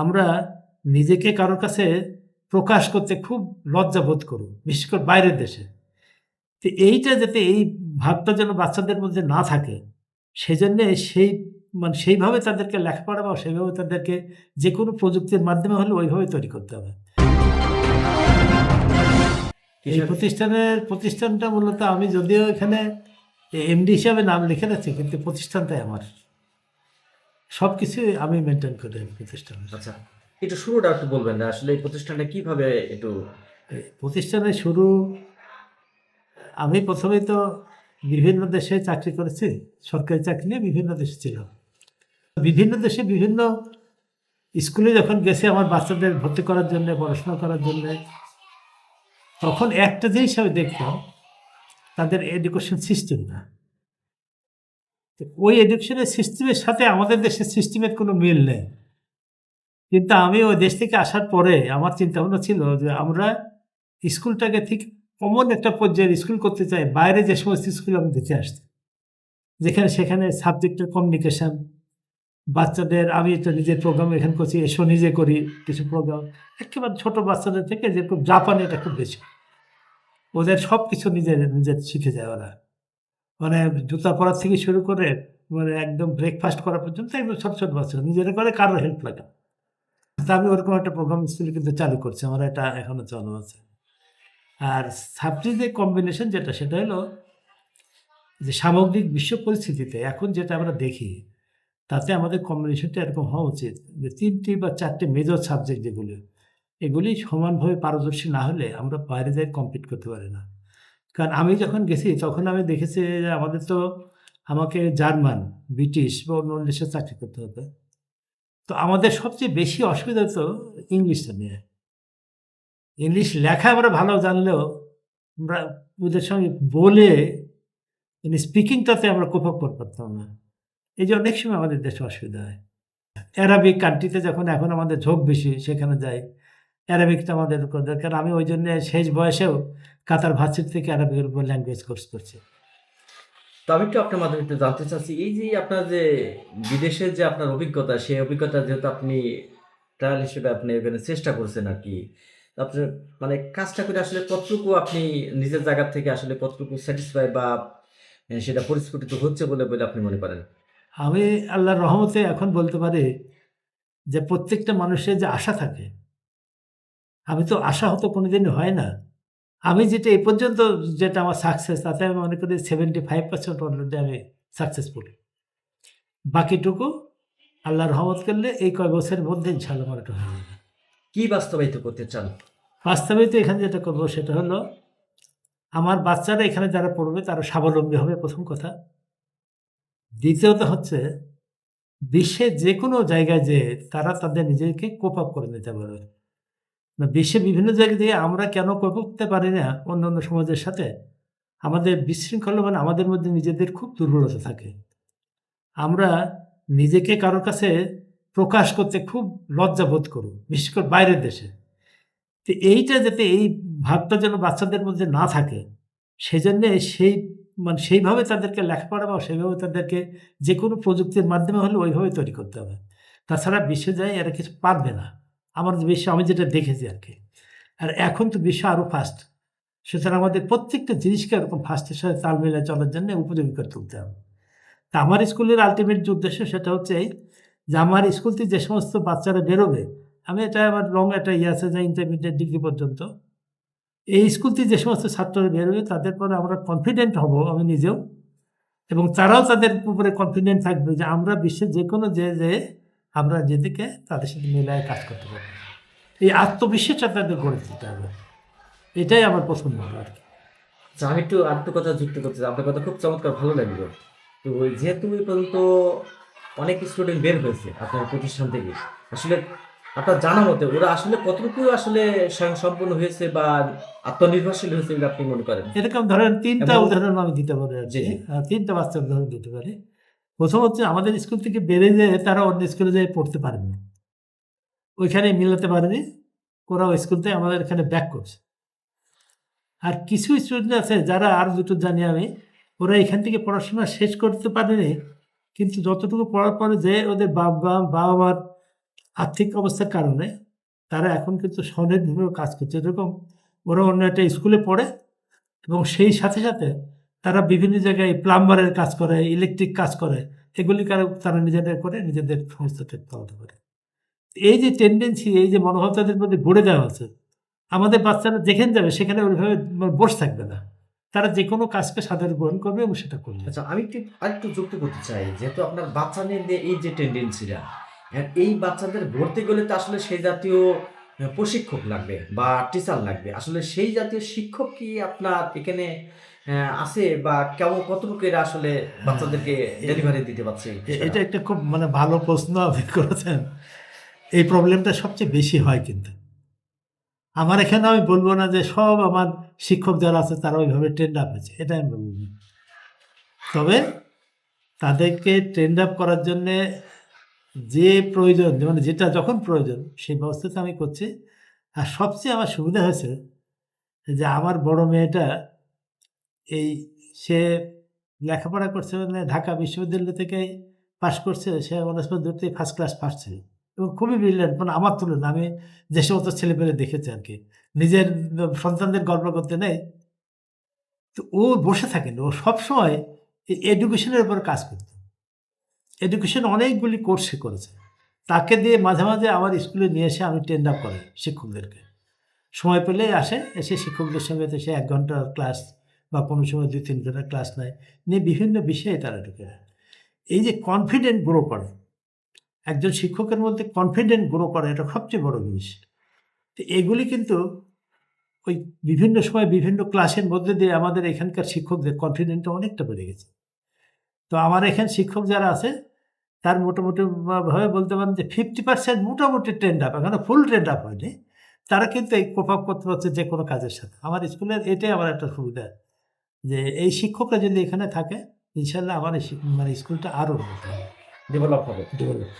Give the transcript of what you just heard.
আমরা নিজেকে কারোর কাছে প্রকাশ করতে খুব লজ্জা বোধ করব বিশেষ করে বাইরের দেশে। তো এইটা যাতে এই ভাবটা যেন বাচ্চাদের মধ্যে না থাকে সেজন্য সেই মানে সেইভাবে তাদেরকে লেখাপড়া বা সেইভাবে তাদেরকে যে কোনো প্রযুক্তির মাধ্যমে হলে ওইভাবে তৈরি করতে হবে। এই প্রতিষ্ঠানের প্রতিষ্ঠানটা মূলত আমি যদিও এখানে এমডি হিসাবে নাম লিখে রাখছি কিন্তু প্রতিষ্ঠানটাই আমার। সব কিছুই আমি মেনটেন করি এই প্রতিষ্ঠানের আচ্ছা একটু শুরুটা একটু বলবেন না আসলে এই প্রতিষ্ঠানটা কীভাবে একটু প্রতিষ্ঠানের শুরু আমি প্রথমে তো বিভিন্ন দেশে চাকরি করেছি সরকারি চাকরি নিয়ে বিভিন্ন দেশে ছিল বিভিন্ন দেশে বিভিন্ন স্কুলে যখন গেছে আমার বাচ্চাদের ভর্তি করার জন্য পড়াশোনা করার জন্য তখন একটা জিনিস আমি দেখতাম তাদের এডুকেশন সিস্টেম না। ওই এডুকেশনের সিস্টেমের সাথে আমাদের দেশের সিস্টেমের কোনো মিল নেই। কিন্তু আমি ওই দেশ থেকে আসার পরে আমার চিন্তা ভাবনা ছিল যে আমরা স্কুলটাকে ঠিক কমন একটা পর্যায়ের স্কুল করতে চাই, বাইরে যে সমস্ত স্কুল আমি দেখে আসতে যেখানে সেখানে সাবজেক্টের কমিউনিকেশন বাচ্চাদের আমি একটা নিজের প্রোগ্রাম এখানে করছি, এসো নিজে করি কিছু প্রোগ্রাম একেবারে ছোট বাচ্চাদের থেকে যেরকম জাপানে এটা খুব বেশি। ওদের সব কিছু নিজের নিজের শিখে যায় ওরা। মানে জুতা পরার থেকে শুরু করে মানে একদম ব্রেকফাস্ট করা পর্যন্ত একদম ছোট ছোট বাচ্চা নিজেরা করে কারোর হেল্প লাগে। তা আমি ওরকম একটা প্রোগ্রাম স্কুলে কিন্তু চালু করছি, আমার এটা এখনও চালু আছে। আর সাবজেক্টের কম্বিনেশন যেটা, সেটা হলো যে সামগ্রিক বিশ্ব পরিস্থিতিতে এখন যেটা আমরা দেখি, তাতে আমাদের কম্বিনেশনটা এরকম হওয়া উচিত যে তিনটি বা চারটে মেজর সাবজেক্ট যেগুলো, এগুলি সমানভাবে পারদর্শী না হলে আমরা বাইরে যাই কম্পিট করতে পারি না। কারণ আমি যখন গেছি, তখন আমি দেখেছি যে আমাদের তো আমাকে জার্মান, ব্রিটিশ বা অন্য দেশে চাকরি করতে হতো তো আমাদের সবচেয়ে বেশি অসুবিধা তো ইংলিশটা নিয়ে। ইংলিশ লেখা আমরা ভালো জানলেও আমরা ওদের সঙ্গে বলে মানে স্পিকিংটাতে আমরা কোপ আপ করতে পারতাম না। এই যে অনেক সময় আমাদের দেশে অসুবিধা হয়। অ্যারাবিক কান্ট্রিতে যখন এখন আমাদের ঝোঁক বেশি, সেখানে যাই। অ্যারাবিকটা আমাদের দরকার আমি ওই জন্য শেষ বয়সেও কাতার ভার্সিটি থেকে অ্যারাবিকের উপর ল্যাঙ্গুয়েজ কোর্স করছি। তো আমি একটু আপনার মাধ্যমে একটু জানতে চাচ্ছি এই যে আপনার যে বিদেশের যে আপনার অভিজ্ঞতা সেই অভিজ্ঞতা যেহেতু আপনি ট্রায়াল হিসেবে আপনি এখানে চেষ্টা করছেন আর কি আপনার মানে কাজটা করে আসলে কতটুকু আপনি নিজের জায়গা থেকে আসলে কতটুকু স্যাটিসফাই বা সেটা পরিস্ফুটিত হচ্ছে বলে বলে আপনি মনে করেন? আমি আল্লাহর রহমতে এখন বলতে পারি যে প্রত্যেকটা মানুষের যে আশা থাকে আমি তো আশা হতো কোনোদিনই হয় না। আমি যেটা এই পর্যন্ত যেটা আমার সাকসেস তাতে আমি মনে করি সেভেন্টি ফাইভ পার্সেন্ট অলরেডি আমি সাকসেসফুল বাকিটুকু আল্লাহ রহমত করলে এই কয় বছরের মধ্যে ইনশাল্লাহ আমার হয়ে যাবে কি বাস্তবায়িত করতে চান? বাস্তবে তো এখানে যেটা করব সেটা হলো আমার বাচ্চারা এখানে যারা পড়বে তারা স্বাবলম্বী হবে প্রথম কথা। দ্বিতীয়ত হচ্ছে বিশ্বের যে কোনো জায়গায় যে তারা তাদের নিজেকে কোপ আপ করে নিতে পারবে। না বিশ্বে বিভিন্ন জায়গা দিয়ে আমরা কেন করতে পারি না অন্য অন্য সমাজের সাথে? আমাদের বিশৃঙ্খলা মানে আমাদের মধ্যে নিজেদের খুব দুর্বলতা থাকে। আমরা নিজেকে কারোর কাছে প্রকাশ করতে খুব লজ্জা বোধ করব বিশেষ করে বাইরের দেশে। তো এইটা যাতে এই ভাবটা যেন বাচ্চাদের মধ্যে না থাকে, সেজন্য সেই মানে সেইভাবে তাদেরকে লেখাপড়া বা সেইভাবে তাদেরকে যে কোনো প্রযুক্তির মাধ্যমে হলে ওইভাবে তৈরি করতে হবে। তাছাড়া বিশ্বে যায় এরা কিছু পারবে না। আমার বিশ্ব, আমি যেটা দেখেছি আর কি। আর এখন তো বিশ্ব আরও ফাস্ট সুতরাং আমাদের প্রত্যেকটা জিনিসকে এরকম ফাস্টের সাথে তাল মিলিয়ে চলার জন্য উপযোগী করে তুলতে হবে। তা আমার স্কুলের আলটিমেট যে উদ্দেশ্য, সেটা হচ্ছে যে আমার স্কুল থেকে যে সমস্ত বাচ্চারা বেরোবে, আমি এটা আমার লং একটা ইয়ে আছে যে ইন্টারমিডিয়েট ডিগ্রি পর্যন্ত। এই স্কুল থেকে যে সমস্ত ছাত্ররা বেরোবে, তাদের পরে আমরা কনফিডেন্ট হব আমি নিজেও। এবং তারাও তাদের উপরে কনফিডেন্ট থাকবে যে আমরা বিশ্বের যে কোনো যে যে আমরা যেদিকে তাদের সাথে মিলায় কাজ করতে পারব এই আত্মবিশ্বাসটা তাদের গড়ে তুলতে হবে। এটাই আমার পছন্দ হলো আর কি। আচ্ছা আমি একটু আরেকটু কথা যুক্ত করতে চাই। আপনার কথা খুব চমৎকার ভালো লাগল। তো ওই যেহেতু এই পর্যন্ত অনেক স্টুডেন্ট বের হয়েছে আপনার প্রতিষ্ঠান থেকে আসলে আপনার জানা মতে ওরা আসলে কতটুকু আসলে স্বয়ং সম্পূর্ণ হয়েছে বা আত্মনির্ভরশীল হয়েছে বলে আপনি মনে করেন? এরকম ধরেন তিনটা উদাহরণ আমি দিতে পারি। হ্যাঁ, তিনটা বাচ্চার উদাহরণ দিতে পারি। প্রথম হচ্ছে আমাদের স্কুল থেকে বেড়ে যেয়ে তারা অন্য স্কুলে যেয়ে পড়তে পারেনি ওইখানে মিলাতে পারেনি। ওরা ওই স্কুল থেকে আমাদের এখানে ব্যাক করছে। আর কিছু স্টুডেন্ট আছে যারা আর দুটো জানি আমি, ওরা এখান থেকে পড়াশোনা শেষ করতে পারেনি, কিন্তু যতটুকু পড়ার পরে যে ওদের বাবা বাবা মার আর্থিক অবস্থার কারণে তারা এখন কিন্তু স্বনির্ভর কাজ করছে। যেরকম ওরা অন্য একটা স্কুলে পড়ে এবং সেই সাথে সাথে তারা বিভিন্ন জায়গায় প্লাম্বারের কাজ করে, ইলেকট্রিক কাজ করে এগুলি তারা নিজেদের করে, নিজেদের সংস্থাকে চালাতে পারে এই যে টেন্ডেন্সি এই যে মনোভাব তাদের মধ্যে গড়ে দেওয়া আছে আমাদের বাচ্চারা যেখানে যাবে, সেখানে ওইভাবে বসে থাকবে না। তারা যে কোনো কাজকে সাধারণ গ্রহণ করবে এবং সেটা করবে। আচ্ছা আমি একটু, আরেকটু যুক্ত করতে চাই, যেহেতু আপনার বাচ্চাদের এই যে টেন্ডেন্সিটা এই বাচ্চাদের ভর্তি গেলে তো আসলে সেই জাতীয় প্রশিক্ষক লাগবে বা টিচার লাগবে। আসলে সেই জাতীয় শিক্ষক কি আপনার এখানে আছে বা কেমন কতটুকু এরা আসলে বাচ্চাদেরকে ডেলিভারি দিতে পারছে এটা একটা খুব মানে ভালো প্রশ্ন আপনি করেছেন। এই প্রবলেমটা সবচেয়ে বেশি হয় কিন্তু। আমার এখানে আমি বলব না যে সব আমার শিক্ষক যারা আছে তারা ওইভাবে ট্রেন্ড আপ হয়েছে এটা আমি বলব। তবে তাদেরকে ট্রেন্ড আপ করার জন্যে যে প্রয়োজন মানে যেটা যখন প্রয়োজন, সেই ব্যবস্থাটা আমি করছি। আর সবচেয়ে আমার সুবিধা হয়েছে যে আমার বড় মেয়েটা এই সে লেখাপড়া করছে মানে ঢাকা বিশ্ববিদ্যালয় থেকে পাশ করছে, সে অনার্স পদ্ধতি ফার্স্ট ক্লাস পাস ছিল। এবং খুবই ব্রিলিয়ান্ট মানে আমার তুলনা আমি যে সমস্ত ছেলেপেলে দেখেছি আর কি নিজের সন্তানদের গল্প করতে নেই। তো ও বসে থাকেনি ও সবসময় এডুকেশনের উপর কাজ করত। এডুকেশন অনেকগুলি কোর্স করেছে। তাকে দিয়ে মাঝে মাঝে আমার স্কুলে নিয়ে এসে আমি ট্রেন্ড আপ করাই শিক্ষকদেরকে। সময় পেলেই আসে, এসে শিক্ষকদের সঙ্গে সে এক ঘণ্টার ক্লাস বা কোনো সময় দুই তিন ঘণ্টার ক্লাস নেয়। নিয়ে বিভিন্ন বিষয়ে তারা ঢুকে। এই যে কনফিডেন্ট গ্রো করে, একজন শিক্ষকের মধ্যে কনফিডেন্ট গ্রো করে এটা সবচেয়ে বড় জিনিস। তো এগুলি কিন্তু ওই বিভিন্ন সময় বিভিন্ন ক্লাসের মধ্যে দিয়ে আমাদের এখানকার শিক্ষকদের কনফিডেন্টটা অনেকটা বেড়ে গেছে। তো আমার এখানে শিক্ষক যারা আছে তার মোটামুটি ভাবে বলতে পারেন যে ফিফটি পার্সেন্ট মোটামুটি ট্রেন্ড আপ এখানে ফুল ট্রেন্ড আপ হয়নি। তারা কিন্তু এই প্রভাব করতে পারছে যে কোনো কাজের সাথে। আমার স্কুলের এটাই আমার একটা সুবিধা যে এই শিক্ষকরা যদি এখানে থাকে ইনশাল্লাহ আমার মানে স্কুলটা আরও ডেভেলপ হবে। ডেভেলপ